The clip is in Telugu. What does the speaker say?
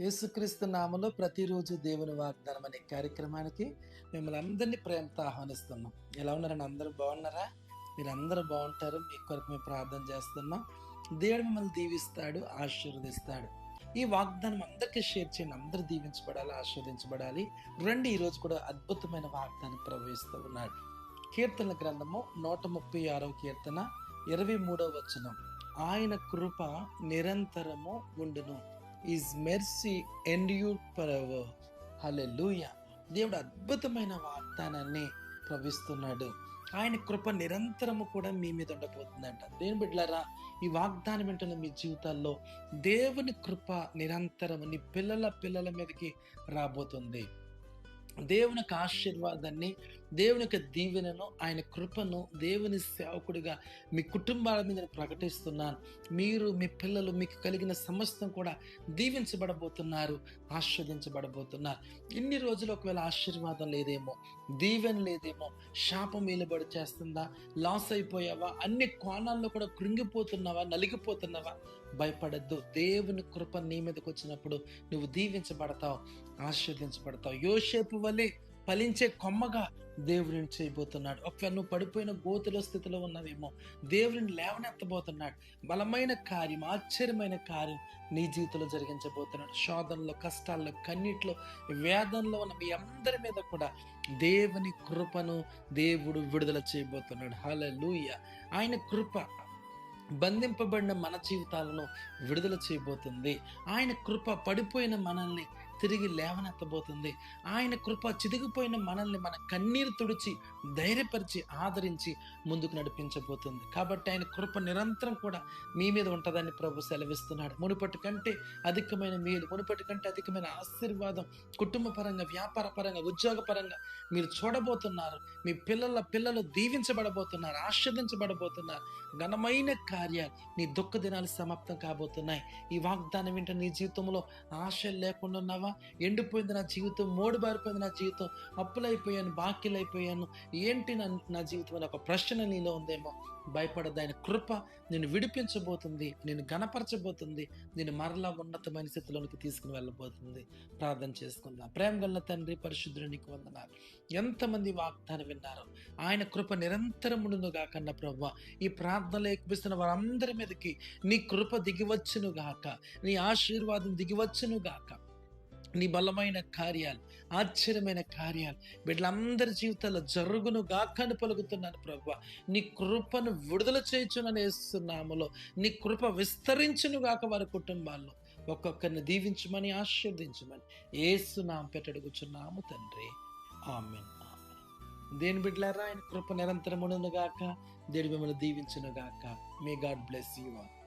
యేసుక్రీస్తు నామలో ప్రతిరోజు దేవుని వాగ్దానం అనే కార్యక్రమానికి మిమ్మల్ని అందరినీ ప్రేమతో ఆహ్వానిస్తున్నాం. ఎలా ఉన్నారని అందరూ బాగున్నారా? మీరు బాగుంటారు. మీ కొరకు మేము ప్రార్థన చేస్తున్నాం. దేవుడు మిమ్మల్ని దీవిస్తాడు ఆశీర్వదిస్తాడు. ఈ వాగ్దానం అందరికీ షేర్ చేయండి. అందరూ దీవించబడాలి ఆశీర్వదించబడాలి. రండి ఈరోజు కూడా అద్భుతమైన వాగ్దానం ప్రవహిస్తూ ఉన్నాడు. కీర్తన గ్రంథము నూట ముప్పై ఆరవ కీర్తన ఇరవై మూడవ వచనం. ఆయన కృప నిరంతరము ఉండును. Is mercy endure for ever లూయ దేవుడు అద్భుతమైన వాగ్దానాన్ని ప్రవిస్తున్నాడు ఆయన కృప నిరంతరము కూడా మీ మీద ఉండబోతుందంట. దేని బిడ్డలారా ఈ వాగ్దానం వింటున్న మీ జీవితాల్లో దేవుని కృప నిరంతరము నీ పిల్లల పిల్లల మీదకి రాబోతుంది. దేవుని ఆశీర్వాదాన్ని దేవుని యొక్క దీవెనను ఆయన కృపను దేవుని సేవకుడిగా మీ కుటుంబాల మీద ప్రకటిస్తున్నాను. మీరు మీ పిల్లలు మీకు కలిగిన సమస్తం కూడా దీవించబడబోతున్నారు ఆస్వాదించబడబోతున్నారు. ఇన్ని రోజులు ఒకవేళ ఆశీర్వాదం లేదేమో దీవెన లేదేమో శాపం వీలుబడి చేస్తుందా లాస్ అయిపోయావా అన్ని కోణాల్లో కూడా కృంగిపోతున్నావా నలిగిపోతున్నావా భయపడద్దు. దేవుని కృప నీ మీదకి వచ్చినప్పుడు నువ్వు దీవించబడతావు ఆశీర్దించబడతావు యోషేపు వలె ఫలించే కొమ్మగా దేవుడిని చేయబోతున్నాడు. ఒకవేళ నువ్వు పడిపోయిన గోతుల స్థితిలో ఉన్నవేమో దేవుడిని లేవనెత్తబోతున్నాడు. బలమైన కార్యం ఆశ్చర్యమైన కార్యం నీ జీవితంలో జరిగించబోతున్నాడు. శోధనలో కష్టాల్లో కన్నీటిలో వేదనలో ఉన్న మీ అందరి మీద కూడా దేవుని కృపను దేవుడు విడుదల చేయబోతున్నాడు. హల్లెలూయా. ఆయన కృప బంధింపబడిన మన జీవితాలను విడుదల చేయబోతుంది. ఆయన కృప పడిపోయిన మనల్ని తిరిగి లేవనెత్తబోతుంది. ఆయన కృప చిదిగిపోయిన మనల్ని మన కన్నీరు తుడిచి ధైర్యపరిచి ఆదరించి ముందుకు నడిపించబోతుంది. కాబట్టి ఆయన కృప నిరంతరం కూడా మీ మీద ఉంటుందని ప్రభు సెలవిస్తున్నాడు. మునుపటి కంటే అధికమైన మేలు మునుపటి కంటే అధికమైన ఆశీర్వాదం కుటుంబ పరంగా వ్యాపార పరంగా ఉద్యోగ పరంగా మీరు చూడబోతున్నారు. మీ పిల్లల పిల్లలు దీవించబడబోతున్నారు ఆస్వాదించబడబోతున్నారు ఘనమైన కార్యాలు నీ దుఃఖ దినాలు సమాప్తం కాబోతున్నాయి. ఈ వాగ్దానం వింటే నీ జీవితంలో ఆశ లేకుండా ఉన్నావా? ఎండిపోయింది నా జీవితం మోడు బారిపోయింది నా జీవితం అప్పులైపోయాను బాకీలైపోయాను. ఏంటి నా నా జీవితం అనే ఒక ప్రశ్న నీలో ఉందేమో? భయపడద్దు ఆయన కృప నేను విడిపించబోతుంది నేను గణపరచబోతుంది నేను మరలా ఉన్నతమైన స్థితిలోనికి తీసుకుని వెళ్ళబోతుంది. ప్రార్థన చేసుకుందాం. ప్రేమ గల్ల తండ్రి పరిశుద్ధునికి వందనాలు. ఎంతమంది వాగ్దానం విన్నారు. ఆయన కృప నిరంతరమును గాకన్న ప్రభు ఈ ప్రార్థనలు ఎక్కిపిస్తున్న వారందరి మీదకి నీ కృప దిగివచ్చును గాక నీ ఆశీర్వాదం దిగివచ్చును గాక. నీ బలమైన కార్యాలు ఆశ్చర్యమైన కార్యాలు. బిడ్డలందరి జీవితాల్లో జరుగును గాకని పలుకుతున్నాను ప్రభు నీ కృపను విడుదల చేయుచునని వేస్తున్నాములో నీ కృప విస్తరించును గాక వారి కుటుంబాల్లో. ఒక్కొక్కరిని దీవించమని ఆశీర్దించమని ఏసునాం పెట్టడుగుచున్నాము తండ్రి. ఆమెన్ దేని బిడ్డలారా ఆయన కృప నిరంతరమును గాక దేవుడు మిమ్మల్ని దీవించును గాక may God bless you all